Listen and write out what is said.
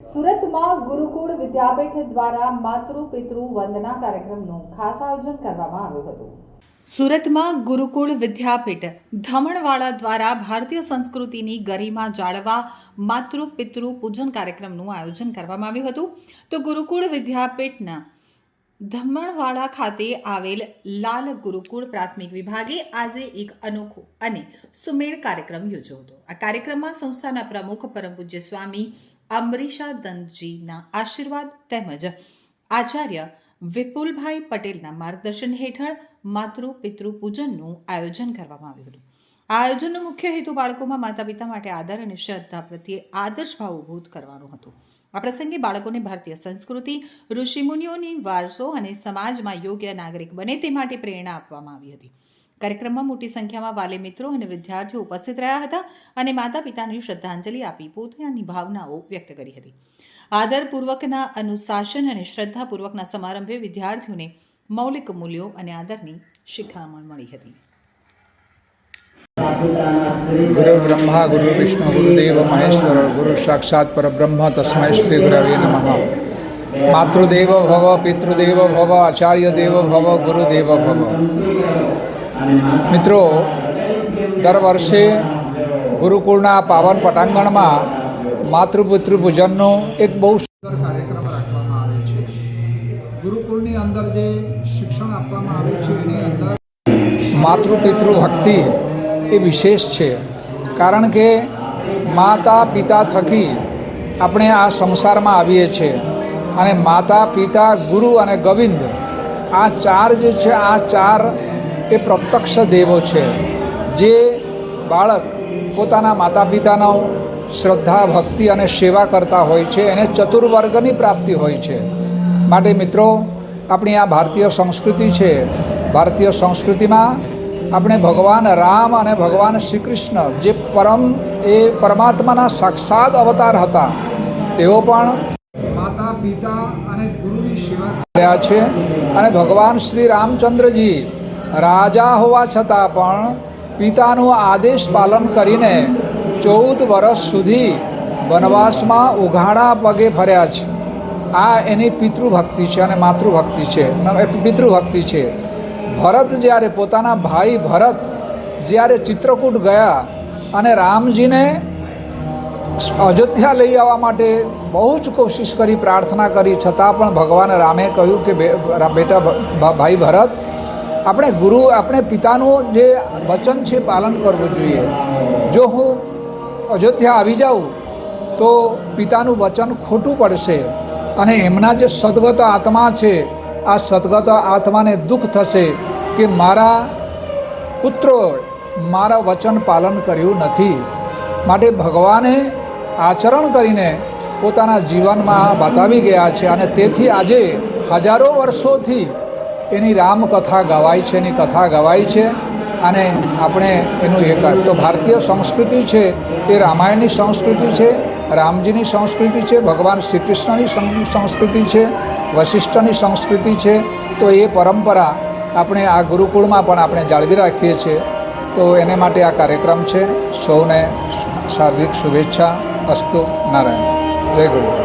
સુરતમાં ગુરુકુળ વિદ્યાપીઠ દ્વારા માતૃ, પિતૃ વંદના કાર્યક્રમનું ખાસ આયોજન કરવામાં આવ્યું હતું. સુરતમાં ગુરુકુળ વિદ્યાપીઠ ધમણવાળા દ્વારા ભારતીય સંસ્કૃતિની ગરિમા જાળવા માતૃ, પિતૃ પૂજન કાર્યક્રમનું આયોજન કરવામાં આવ્યું હતું. તો ગુરુકુળ વિદ્યાપીઠના ધમણવાડા ખાતે આવેલ લાલ ગુરુકુળ પ્રાથમિક વિભાગે આજે એક અનોખો અને સુમેળ કાર્યક્રમ યોજ્યો હતો. આ કાર્યક્રમમાં સંસ્થાના પ્રમુખ પરમ પૂજ્ય સ્વામી અમરીશા દંતજીના આશીર્વાદ તેમજ આચાર્ય વિપુલભાઈ પટેલના માર્ગદર્શન હેઠળ માતૃ પિતૃ પૂજનનું આયોજન કરવામાં આવ્યું હતું. આયોજનનો મુખ્ય હેતુ બાળકોમાં માતા પિતા માટે આદર અને શ્રદ્ધા પ્રત્યે આદર્શ ભાવ ઉભૂત કરવાનો હતો. આ પ્રસંગે બાળકોને ભારતીય સંસ્કૃતિ, ઋષિમુનિઓની વારસો અને સમાજમાં યોગ્ય નાગરિક બને તે માટે પ્રેરણા આપવામાં આવી હતી. કાર્યક્રમમાં મોટી સંખ્યામાં વાલી મિત્રો અને વિદ્યાર્થીઓ ઉપસ્થિત રહ્યા હતા અને માતા પિતાને શ્રદ્ધાંજલિ આપી પોતાની ભાવનાઓ વ્યક્ત કરી હતી. આદરપૂર્વકના અનુશાસન અને શ્રદ્ધાપૂર્વકના સમારંભે વિદ્યાર્થીઓને મૌલિક મૂલ્યો અને આદરની શિખામણ મળી હતી. ગુરુ બ્રહ્મા, ગુરુ વિષ્ણુ ગુરુદેવ મહેશ્વર, ગુરુ સાક્ષાત પરબ્રહ્મ, તસ્મૈ શ્રી ગુરવે નમઃ. માતૃદેવ ભવ, પિતૃદેવ ભવ, આચાર્ય દેવ ભવ ગુરુદેવ ભવ. મિત્રો, દર વર્ષે ગુરુકુળના પાવન પટાંગણમાં માતૃપિતૃ પૂજનનો એક બહુ સુંદર કાર્યક્રમ રાખવામાં આવે છે. ગુરુકુળની અંદર જે શિક્ષણ આપવામાં આવે છે, એની અંદર માતૃપિતૃ ભક્તિ એ વિશેષ છે. કારણ કે માતા પિતા થકી આપણે આ સંસારમાં આવીએ છીએ. અને માતા પિતા, ગુરુ અને ગોવિંદ આ ચાર જે છે, આ ચાર એ પ્રત્યક્ષ દેવો છે. જે બાળક પોતાના માતા પિતાનો શ્રદ્ધા, ભક્તિ અને સેવા કરતા હોય છે, એને ચતુર્વર્ગની પ્રાપ્તિ હોય છે. માટે મિત્રો, આપણી આ ભારતીય સંસ્કૃતિ છે. ભારતીય સંસ્કૃતિમાં આપણે ભગવાન રામ અને ભગવાન શ્રી કૃષ્ણ જે પરમ, એ પરમાત્માના સાક્ષાત અવતાર હતા, તેઓ પણ માતા, પિતા અને ગુરુની સેવા કર્યા છે. અને ભગવાન શ્રી રામચંદ્રજી રાજા હોવા છતાં પણ પિતાનું આદેશ પાલન કરીને ચૌદ વર્ષ સુધી વનવાસમાં ઉઘાડા પગે ફર્યા છે. આ એની પિતૃભક્તિ છે અને માતૃભક્તિ છે. પિતૃભક્તિ છે. ભરત જ્યારે પોતાના ભાઈ ભરત જ્યારે ચિત્રકૂટ ગયા અને રામજીને અયોધ્યા લઈ આવવા માટે બહુ જ કોશિશ કરી, પ્રાર્થના કરી, છતાં પણ ભગવાન રામે કહ્યું કે બેટા ભાઈ ભરત, આપણે ગુરુ, આપણે પિતાનું જે વચન છે પાલન કરવું જોઈએ. જો હું અયોધ્યા આવી જાઉં, તો પિતાનું વચન ખોટું પડશે અને એમના જે સદગત આત્મા છે આ સદગત આત્માને દુઃખ થશે કે મારા પુત્રો મારા વચન પાલન કર્યું નથી. માટે ભગવાને આચરણ કરીને પોતાના જીવનમાં બતાવી ગયા છે અને તેથી આજે હજારો વર્ષોથી એની રામકથા ગવાય છે, એની કથા ગવાય છે અને આપણે એનું એ તો ભારતીય સંસ્કૃતિ છે એ રામાયણની સંસ્કૃતિ છે રામજીની સંસ્કૃતિ છે, ભગવાન શ્રી કૃષ્ણની સંસ્કૃતિ છે, વશિષ્ઠની સંસ્કૃતિ છે. તો એ પરંપરા આપણે આ ગુરુકુળમાં પણ આપણે જાળવી રાખીએ છીએ. તો એને માટે આ કાર્યક્રમ છે. સૌને શારીરિક શુભેચ્છા. અસ્તુ નારાયણ. જય ગુરુ